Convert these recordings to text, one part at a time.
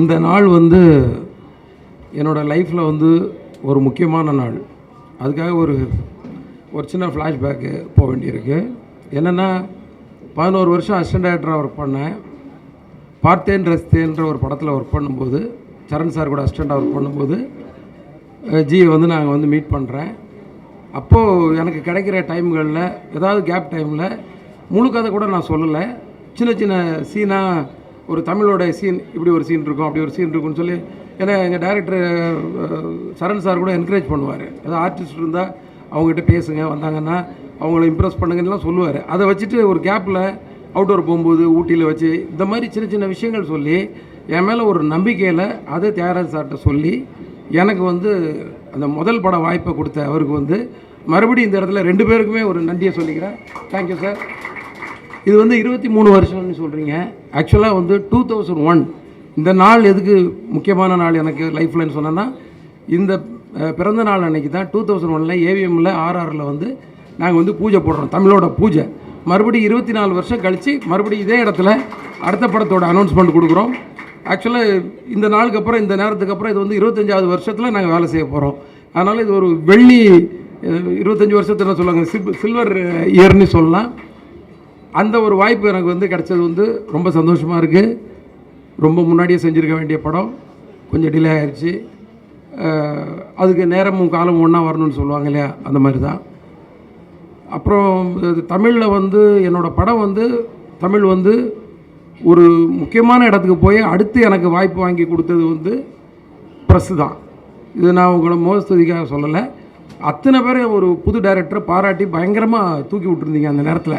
இந்த நாள் வந்து என்னோடய லைஃப்பில் வந்து ஒரு முக்கியமான நாள். அதுக்காக ஒரு ஒரு சின்ன ஃப்ளாஷ்பேக்கு போக வேண்டியிருக்கு. என்னென்னா பதினோரு வருஷம் அசிஸ்டன்ட் டேரக்டராக ஒர்க் பண்ணேன். பார்த்தேன் ரஸ்தேன்ற ஒரு படத்தில் ஒர்க் பண்ணும்போது சரண் சார் கூட அசிஸ்டண்ட்டாக ஒர்க் பண்ணும்போது ஜி ஜியை வந்து நாங்கள் வந்து மீட் பண்ணுறேன் அப்போது எனக்கு கிடைக்கிற டைம்களில் ஏதாவது கேப் டைமில் முழு கதை கூட நான் சொல்லலை. சின்ன சின்ன சீனாக ஒரு தமிழோட சீன் இப்படி ஒரு சீன் இருக்கும் அப்படி ஒரு சீன் இருக்கும்னு சொல்லி ஏன்னா எங்கள் டேரக்டர் சரண் சார் கூட என்கரேஜ் பண்ணுவார். ஏதாவது ஆர்டிஸ்ட் இருந்தால் அவங்ககிட்ட பேசுங்க வந்தாங்கன்னா அவங்கள இம்ப்ரெஸ் பண்ணுங்கலாம் சொல்லுவார். அதை வச்சுட்டு ஒரு கேப்பில் அவுட்டோர் போகும்போது ஊட்டியில் வச்சு இந்த மாதிரி சின்ன சின்ன விஷயங்கள் சொல்லி என் மேலே ஒரு நம்பிக்கையில் அதை தியாகராஜ் சார்கிட்ட சொல்லி எனக்கு வந்து அந்த முதல் பட வாய்ப்பை கொடுத்த அவருக்கு வந்து மறுபடியும் இந்த இடத்துல ரெண்டு பேருக்குமே ஒரு நன்றியை சொல்லிக்கிறேன். தேங்க்யூ சார் இது வந்து இருபத்தி மூணு வருஷம்னு சொல்கிறீங்க ஆக்சுவலாக வந்து டூ தௌசண்ட் ஒன் இந்த நாள் எதுக்கு முக்கியமான நாள் எனக்கு லைஃப்லன்னு சொன்னேன்னா இந்த பிறந்த நாள் அன்னைக்கு தான் டூ தௌசண்ட் ஒனில் ஏவிஎம்மில் ஆர்ஆரில் வந்து நாங்கள் வந்து பூஜை போடுறோம் தமிழோட பூஜை. மறுபடியும் இருபத்தி நாலு வருஷம் கழித்து மறுபடியும் இதே இடத்துல அடுத்த படத்தோட அனௌன்ஸ்மெண்ட் கொடுக்குறோம். ஆக்சுவலாக இந்த நாளுக்கு அப்புறம் இந்த நேரத்துக்கு அப்புறம் இது வந்து இருபத்தஞ்சாவது வருஷத்தில் நாங்கள் வேலை செய்ய போகிறோம் அதனால் இது ஒரு வெள்ளி இருபத்தஞ்சி வருஷத்தில் சொல்லுவாங்க சில்வர் இயர்னு சொல்லலாம். அந்த ஒரு வாய்ப்பு எனக்கு வந்து கிடச்சது வந்து ரொம்ப சந்தோஷமாக இருக்குது ரொம்ப முன்னாடியே செஞ்சுருக்க வேண்டிய படம் கொஞ்சம் டிலே ஆயிடுச்சு அதுக்கு நேரமும் காலமும் ஒன்றா வரணும்னு சொல்லுவாங்க இல்லையா? அந்த மாதிரி தான் அப்புறம் தமிழில் வந்து என்னோடய படம் வந்து தமிழ் வந்து ஒரு முக்கியமான இடத்துக்கு போய் அடுத்து எனக்கு வாய்ப்பு வாங்கி கொடுத்தது வந்து ப்ரெஸ்ஸு தான். இது நான் உங்களை மோஸ்துதிக்காக சொல்லலை. அத்தனை பேரை ஒரு புது டைரக்டரை பாராட்டி பயங்கரமாக தூக்கி விட்டுருந்தீங்க அந்த நேரத்தில்.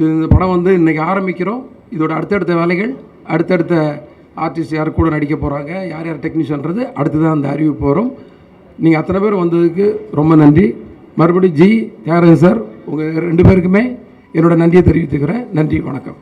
இந்த படம் வந்து இன்றைக்கி ஆரம்பிக்கிறோம். இதோட அடுத்தடுத்த வேலைகள் அடுத்தடுத்த ஆர்டிஸ்ட் யார் கூட நடிக்க போகிறாங்க யார் யார் டெக்னீஷியன்றது அடுத்து தான் அந்த அறிவிப்பு வரும். நீங்கள் அத்தனை பேர் வந்ததுக்கு ரொம்ப நன்றி. மறுபடியும் ஜி தியாகராஜன் சார் உங்கள் ரெண்டு பேருக்குமே என்னோடய நன்றியை தெரிவித்துக்கிறேன். நன்றி வணக்கம்.